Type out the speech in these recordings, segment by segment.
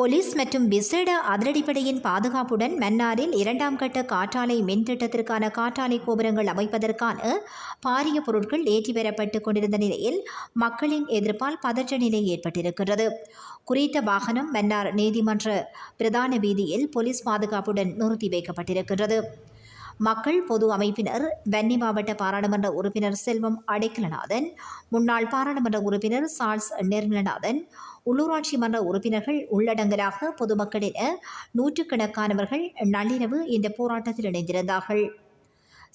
Police மற்றும் விசேட அதிரடிப்படையின் பாதுகாப்புடன் மன்னாரில் இரண்டாம் கட்ட காற்றாலை மின் திட்டத்திற்கான காற்றாலை கோபுரங்கள் அமைப்பதற்கான பாரிய பொருட்கள் ஏற்றி வரப்பட்டு கொண்டிருந்த நிலையில் மக்களின் எதிர்ப்பால் பதற்ற நிலை ஏற்பட்டிருக்கிறது. குறித்த வாகனம் மன்னார் நீதிமன்ற பிரதான வீதியில் போலீஸ் பாதுகாப்புடன் நிறுத்தி வைக்கப்பட்டிருக்கிறது. மக்கள் பொது அமைப்பினர் வன்னி மாவட்ட பாராளுமன்ற உறுப்பினர் செல்வம் அடைக்கலநாதன் முன்னாள் பாராளுமன்ற உறுப்பினர் சார்ஸ் நிர்மலநாதன் உள்ளூராட்சி மன்ற உறுப்பினர்கள் உள்ளடங்கலாக பொதுமக்களின நூற்றுக்கணக்கானவர்கள் நள்ளிரவு இந்த போராட்டத்தில் இணைந்திருந்தார்கள்.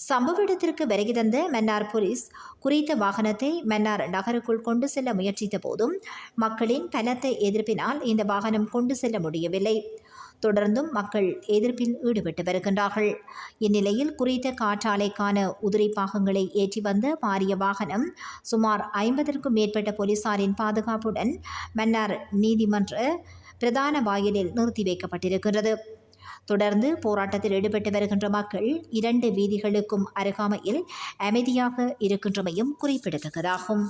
சம்பவ இடத்திற்கு வருகை தந்த மன்னார் போலீஸ் குறித்த வாகனத்தை மன்னார் நகருக்குள் கொண்டு செல்ல முயற்சித்த போதும் மக்களின் பலத்த எதிர்ப்பினால் இந்த வாகனம் கொண்டு செல்ல முடியவில்லை. தொடர்ந்தும் மக்கள் எதிர்ப்பில் ஈடுபட்டு வருகின்றார்கள். இந்நிலையில் குறித்த காற்றாலைக்கான உதிரி பாகங்களை ஏற்றி வந்த பாரிய வாகனம் சுமார் ஐம்பதற்கும் மேற்பட்ட போலீசாரின் பாதுகாப்புடன் மன்னார் நீதிமன்ற பிரதான வாயிலில் நிறுத்தி வைக்கப்பட்டிருக்கிறது தொடர்ந்து போராட்டத்தில் ஈடுபட்டு வருகின்ற மக்கள் இரண்டு வீதிகளுக்கும் அருகாமையில் அமைதியாக இருக்கின்றமையும் குறிப்பிடத்தக்கதாகும்.